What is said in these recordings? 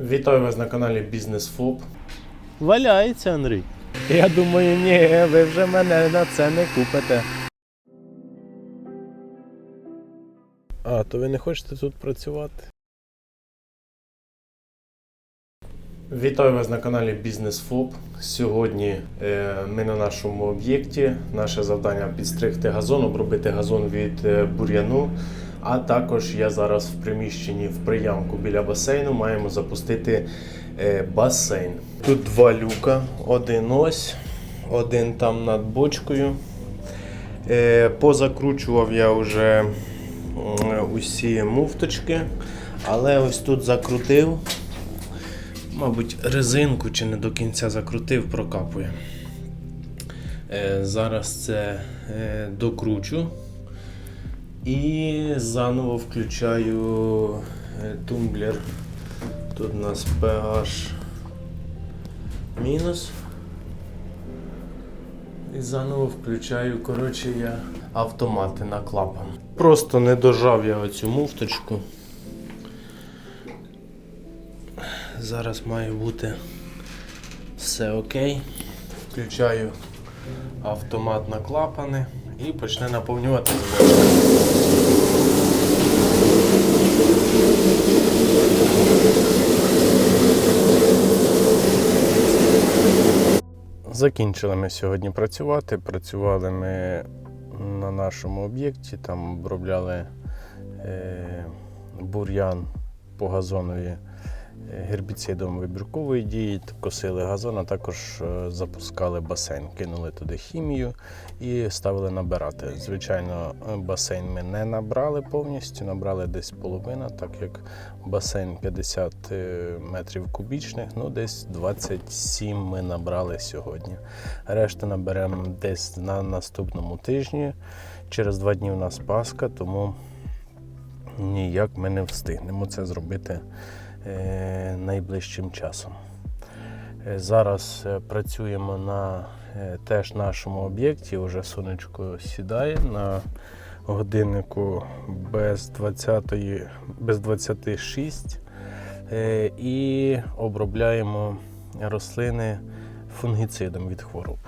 Вітаю вас на каналі Бізнес ФОП. Валяється, Андрій. Я думаю, ні, ви вже мене на це не купите. А, то ви не хочете тут працювати? Вітаю вас на каналі Бізнес ФОП. Сьогодні е, ми на нашому об'єкті. Наше завдання підстригти газон, обробити газон від е, бур'яну. А також я зараз в приміщенні в приямку біля басейну маємо запустити е, басейн. Тут два люка, один ось, один там над бочкою. Е, позакручував я вже усі муфточки, але ось тут закрутив. Мабуть, резинку чи не до кінця закрутив, прокапує. Е, зараз це докручу і заново включаю е, тумблер. Тут у нас PH мінус. І заново включаю, коротше, я автомати на клапан. Просто не дожав я оцю муфточку. Зараз має бути все окей. Включаю автомат на клапани і почне наповнювати Закінчили ми сьогодні працювати. Працювали ми на нашому об'єкті, там обробляли е, бур'ян по газонові гербіцидом вибіркової дії, косили газон, а також е, запускали басейн, кинули туди хімію і ставили набирати. Звичайно, е, басейн ми не набрали повністю, набрали десь половина, так як басейн 50 е, метрів кубічних, ну десь 27 ми набрали сьогодні. Решту наберемо десь на наступному тижні. Через два дні у нас Пасха, тому ніяк ми не встигнемо це зробити найближчим часом. Е, Зараз е, працюємо на е, теж нашому об'єкті. Уже сонечко сідає на годиннику без 20, без 26 е, і обробляємо рослини фунгіцидом від хвороб.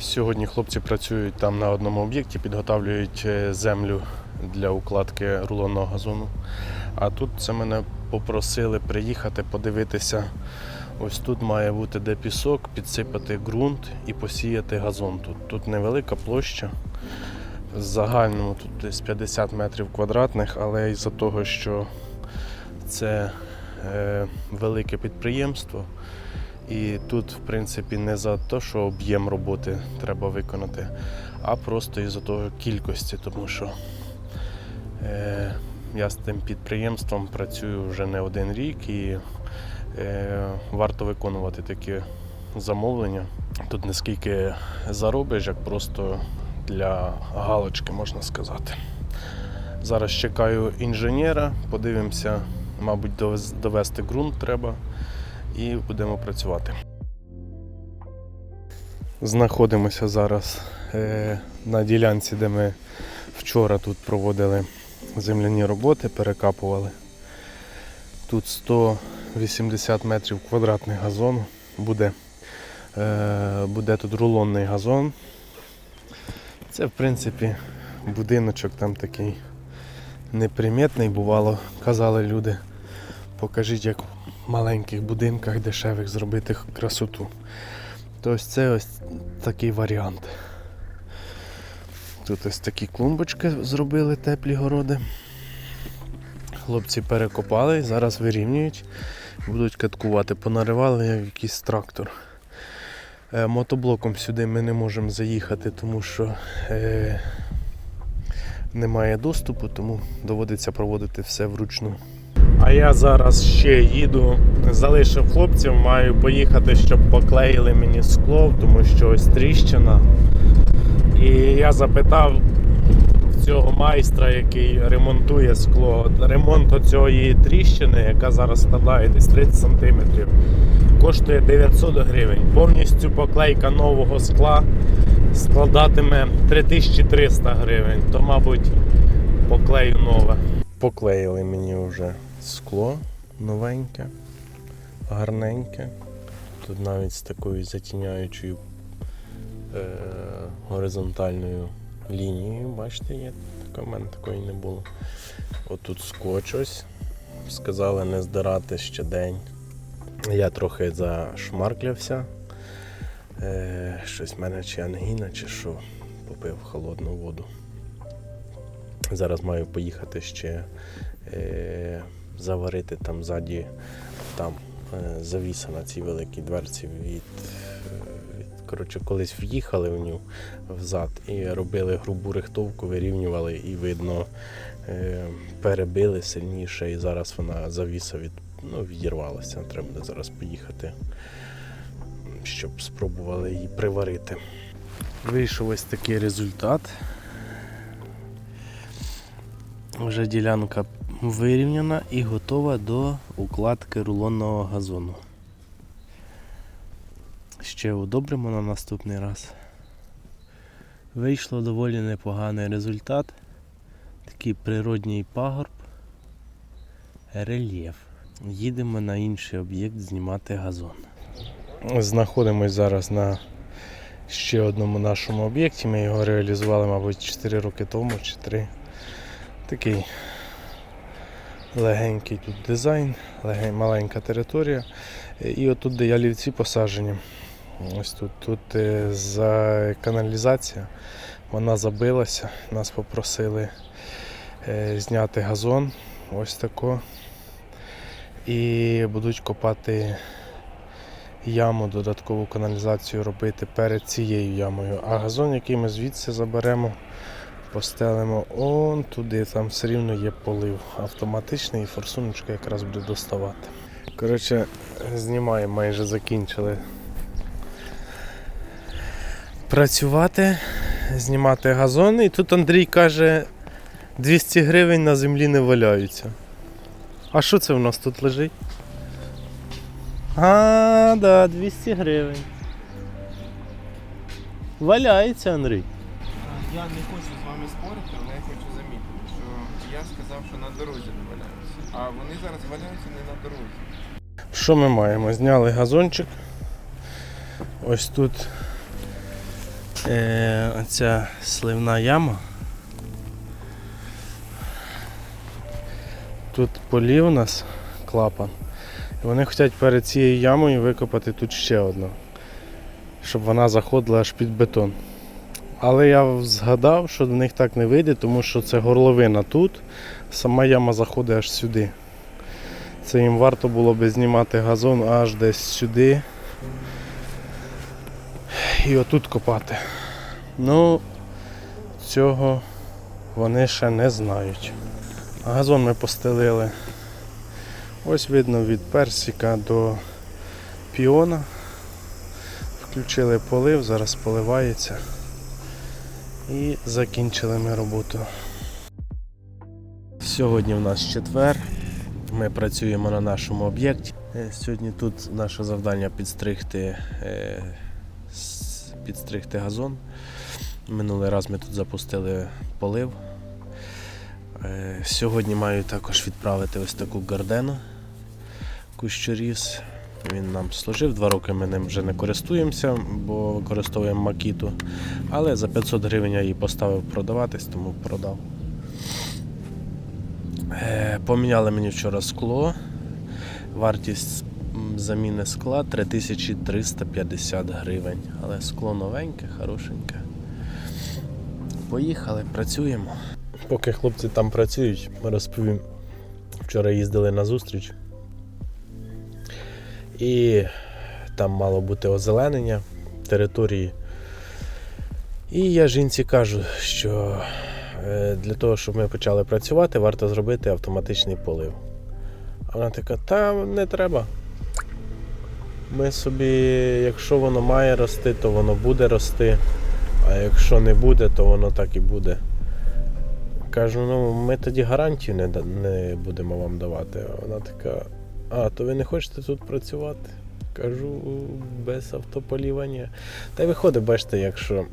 Сьогодні хлопці працюють там на одному об'єкті, підготовлюють е, землю для укладки рулонного газону. А тут це мене попросили приїхати подивитися. Ось тут має бути де пісок, підсипати ґрунт і посіяти газон. Тут, тут невелика площа. В загальному тут десь 50 метрів квадратних, але із-за того, що це е, велике підприємство, і тут, в принципі, не за те, що об'єм роботи треба виконати, а просто із-за того кількості, тому що е, я з тим підприємством працюю вже не один рік і е, варто виконувати такі замовлення. Тут не скільки заробиш, як просто для галочки, можна сказати. Зараз чекаю інженера, подивимося, мабуть, довести ґрунт треба і будемо працювати. Знаходимося зараз е, на ділянці, де ми вчора тут проводили земляні роботи, перекапували. Тут 180 метрів квадратних газону. Буде, е, буде тут рулонний газон. Це, в принципі, будиночок там такий непримітний, бувало, казали люди. Покажіть, як маленьких будинках дешевих зробити красоту. То ось це ось такий варіант. Тут ось такі клумбочки зробили теплі городи. Хлопці перекопали, зараз вирівнюють, будуть каткувати, понаривали як якийсь трактор. Е, Мотоблоком сюди ми не можемо заїхати, тому що е, немає доступу, тому доводиться проводити все вручну. А я зараз ще їду, залишив хлопців, маю поїхати, щоб поклеїли мені скло, тому що ось тріщина. І я запитав цього майстра, який ремонтує скло, ремонт цієї тріщини, яка зараз складає десь 30 см. коштує 900 гривень. Повністю поклейка нового скла складатиме 3300 гривень. То, мабуть, поклею нове. Поклеїли мені вже скло новеньке, гарненьке. Тут навіть з такою затіняючою е, горизонтальною лінією. Бачите, є в мене такої не було. Отут скотч ось. Сказали не здирати ще день. Я трохи зашмарклявся. Е, щось в мене чи ангіна, чи що. Попив холодну воду. Зараз маю поїхати ще е, заварити там ззаді там е, завіса на цій великій дверці від, коротше, колись в'їхали в ню взад і робили грубу рихтовку, вирівнювали і видно е, перебили сильніше, і зараз вона завіса від, ну, відірвалася. Треба буде зараз поїхати, щоб спробували її приварити. Вийшов ось такий результат. Вже ділянка вирівняна і готова до укладки рулонного газону. Ще удобримо на наступний раз. Вийшло доволі непоганий результат. Такий природній пагорб. Рельєф. Їдемо на інший об'єкт знімати газон. Знаходимось зараз на ще одному нашому об'єкті. Ми його реалізували, мабуть, 4 роки тому чи 3. Такий легенький тут дизайн, легень, маленька територія. І отут, де ялівці посаджені. Ось тут, тут е, за каналізація, вона забилася. Нас попросили е, зняти газон. Ось тако. І будуть копати яму, додаткову каналізацію робити перед цією ямою. А газон, який ми звідси заберемо, постелимо он туди, там все рівно є полив автоматичний і форсуночка якраз буде доставати. Коротше, знімаємо, майже закінчили працювати, знімати газон. І тут Андрій каже, 200 гривень на землі не валяються. А що це в нас тут лежить? А, да, 200 гривень. Валяється, Андрій. Я не хочу з вами спорити, але я хочу замітити, що я сказав, що на дорозі не валяються. А вони зараз валяються не на дорозі. Що ми маємо? Зняли газончик. Ось тут е, оця сливна яма. Тут полів у нас клапан. Вони хочуть перед цією ямою викопати тут ще одну, щоб вона заходила аж під бетон. Але я згадав, що до них так не вийде, тому що це горловина тут, сама яма заходить аж сюди. Це їм варто було би знімати газон аж десь сюди. І отут копати. Ну, цього вони ще не знають. Газон ми постелили. Ось видно від персика до піона. Включили полив, зараз поливається. І закінчили ми роботу. Сьогодні в нас четвер. Ми працюємо на нашому об'єкті. Е, Сьогодні тут наше завдання підстригти, е, підстригти газон. Минулий раз ми тут запустили полив. Е, Сьогодні маю також відправити ось таку гардену кущоріз. Він нам служив, два роки ми ним вже не користуємося, бо використовуємо макіту. Але за 500 гривень я її поставив продаватись, тому продав. Е, Поміняли мені вчора скло. Вартість заміни скла 3350 гривень. Але скло новеньке, хорошеньке. Поїхали, працюємо. Поки хлопці там працюють, ми розповім. Вчора їздили на зустріч. І там мало бути озеленення території. І я жінці кажу, що е, для того, щоб ми почали працювати, варто зробити автоматичний полив. А вона така, та не треба. Ми собі, якщо воно має рости, то воно буде рости. А якщо не буде, то воно так і буде. Кажу, ну ми тоді гарантію не, не будемо вам давати. Вона така, а, то ви не хочете тут працювати? Кажу, без автополівання. Та й виходить, бачите, якщо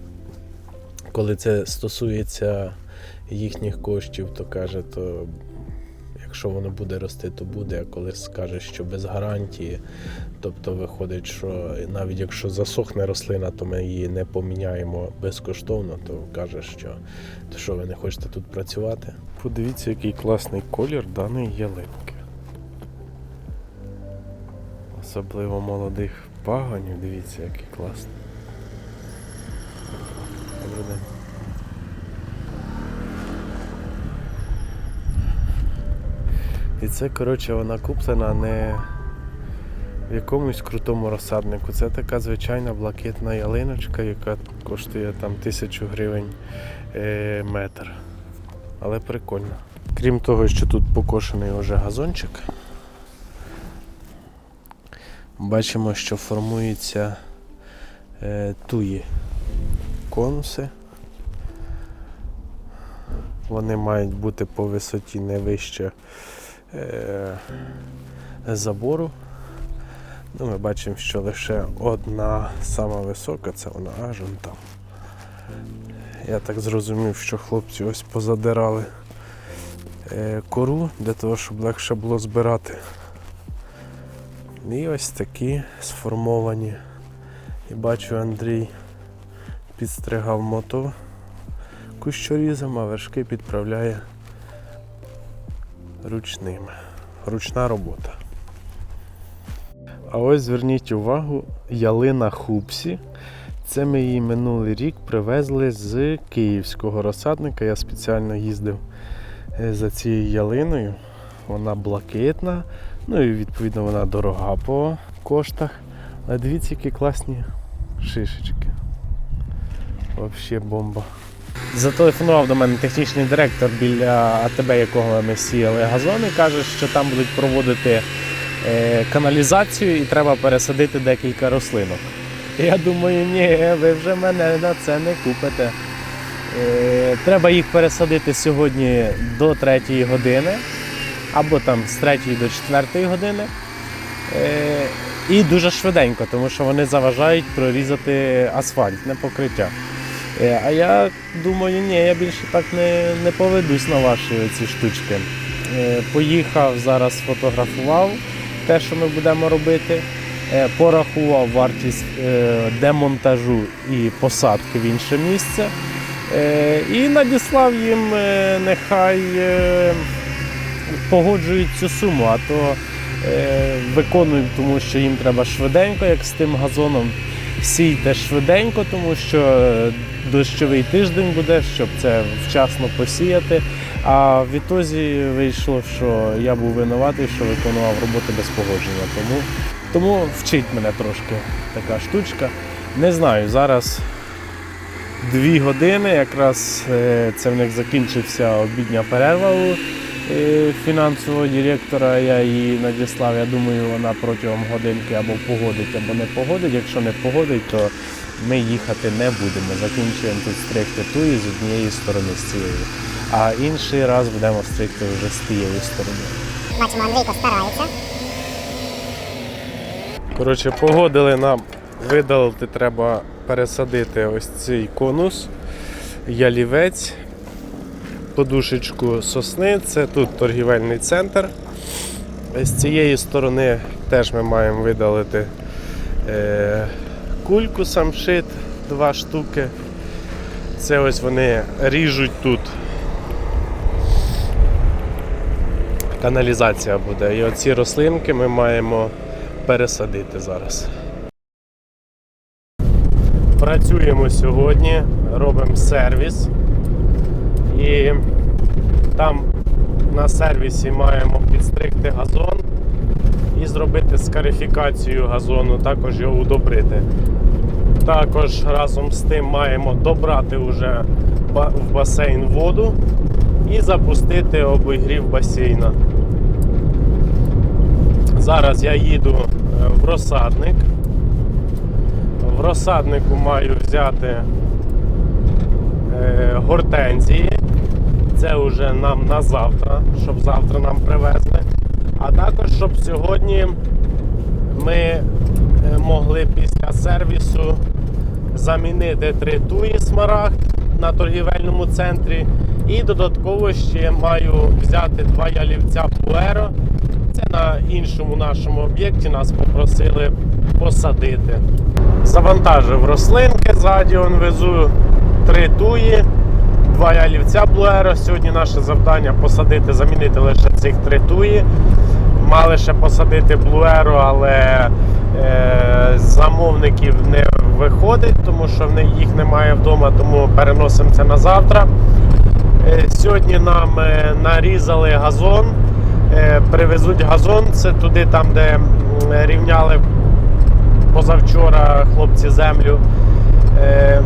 коли це стосується їхніх коштів, то каже, то якщо воно буде рости, то буде, а коли скаже, що без гарантії, тобто виходить, що навіть якщо засохне рослина, то ми її не поміняємо безкоштовно, то каже, що то що ви не хочете тут працювати. Подивіться, який класний колір даної ялинки. Особливо молодих пагонів, дивіться, який класний. І це, коротше, вона куплена не в якомусь крутому розсаднику. Це така звичайна блакитна ялиночка, яка коштує там тисячу гривень е, метр. Але прикольно. Крім того, що тут покошений уже газончик, бачимо, що формуються е, туї конуси. Вони мають бути по висоті не вище е, забору. Ну, ми бачимо, що лише одна сама висока, це вона аж там. Я так зрозумів, що хлопці ось позадирали е, кору для того, щоб легше було збирати. І ось такі сформовані. І бачу, Андрій підстригав мото кущорізом, а вершки підправляє ручними. Ручна робота. А ось зверніть увагу, ялина Хупсі. Це ми її минулий рік привезли з київського розсадника. Я спеціально їздив е, за цією ялиною. Вона блакитна, ну і відповідно вона дорога по коштах. Але дивіться, які класні шишечки. Взагалі бомба. Зателефонував до мене технічний директор біля АТБ, якого ми сіяли газони. Каже, що там будуть проводити е, каналізацію і треба пересадити декілька рослинок. Я думаю, ні, ви вже мене на це не купите. Е, треба їх пересадити сьогодні до 3 години, або там з 3 до 4 години. Е, і дуже швиденько, тому що вони заважають прорізати асфальтне покриття. Е, А я думаю, ні, я більше так не, не поведусь на ваші ці штучки. Е, Поїхав зараз, фотографував те, що ми будемо робити. Порахував вартість демонтажу і посадки в інше місце. І надіслав їм, нехай погоджують цю суму, а то е, виконують, тому що їм треба швиденько, як з тим газоном. Сійте швиденько, тому що е, дощовий тиждень буде, щоб це вчасно посіяти. А в ітозі вийшло, що я був винуватий, що виконував роботи без погодження. Тому, тому вчить мене трошки така штучка. Не знаю, зараз дві години, якраз е, це в них закінчився обідня перерва у фінансового директора. Я її надіслав. Я думаю, вона протягом годинки або погодить, або не погодить. Якщо не погодить, то ми їхати не будемо. Закінчуємо тут стригти туї з однієї сторони з цієї. А інший раз будемо стригти вже з тієї сторони. Бачимо, Андрійко старається. Коротше, погодили нам видалити, треба пересадити ось цей конус, ялівець, подушечку сосни. Це тут торгівельний центр. З цієї сторони теж ми маємо видалити е, кульку самшит, два штуки. Це ось вони ріжуть тут. Каналізація буде. І оці рослинки ми маємо пересадити зараз. Працюємо сьогодні, робимо сервіс. І там на сервісі маємо підстригти газон і зробити скарифікацію газону, також його удобрити. Також разом з тим маємо добрати вже в басейн воду і запустити обігрів басейна. Зараз я їду е, в розсадник. В розсаднику маю взяти е, гортензії. Це вже нам на завтра, щоб завтра нам привезли. А також, щоб сьогодні ми е, могли після сервісу замінити три туї смарагд на торгівельному центрі. І додатково ще маю взяти два ялівця Пуеро. Це на іншому нашому об'єкті нас попросили посадити. Завантажив рослинки, ззаді он везу три туї, два ялівця Блуеро. Сьогодні наше завдання посадити, замінити лише цих три туї. Мали ще посадити Блуеро, але е, замовників не виходить, тому що їх немає вдома, тому переносимо це на завтра. Е, Сьогодні нам е, нарізали газон, е, привезуть газон, це туди, там, де рівняли позавчора хлопці землю. Е,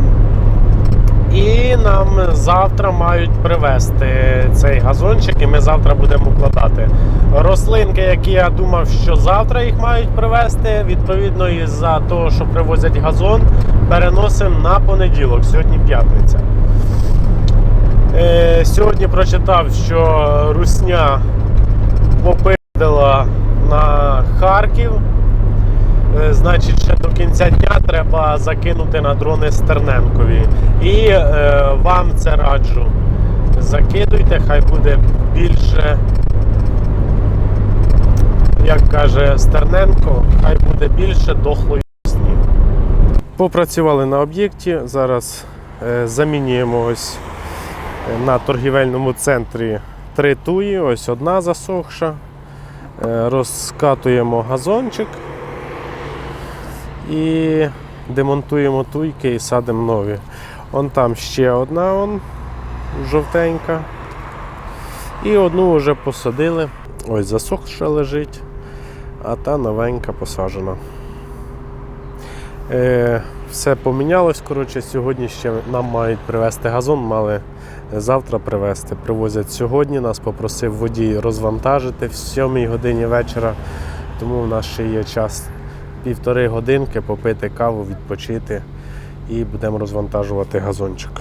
І нам завтра мають привезти цей газончик, і ми завтра будемо укладати. Рослинки, які я думав, що завтра їх мають привезти, відповідно, із-за того, що привозять газон, переносимо на понеділок, сьогодні п'ятниця. Е, Сьогодні прочитав, що Русня попидала на Харків. Е, Значить, ще до кінця дня треба закинути на дрони Стерненкові. І е, вам це раджу. Закидуйте, хай буде більше, як каже Стерненко, хай буде більше дохлої сні. Попрацювали на об'єкті. Зараз е, замінюємо ось е, на торгівельному центрі три туї. Ось одна засохша. Е, Розкатуємо газончик і демонтуємо туйки і садимо нові. Он там ще одна он, жовтенька. І одну вже посадили. Ось засохша лежить, а та новенька посаджена. Е, все помінялось. Коротше, сьогодні ще нам мають привезти газон, мали завтра привезти. Привозять сьогодні. Нас попросив водій розвантажити в 7 годині вечора, тому в нас ще є час півтори годинки попити каву, відпочити і будемо розвантажувати газончик.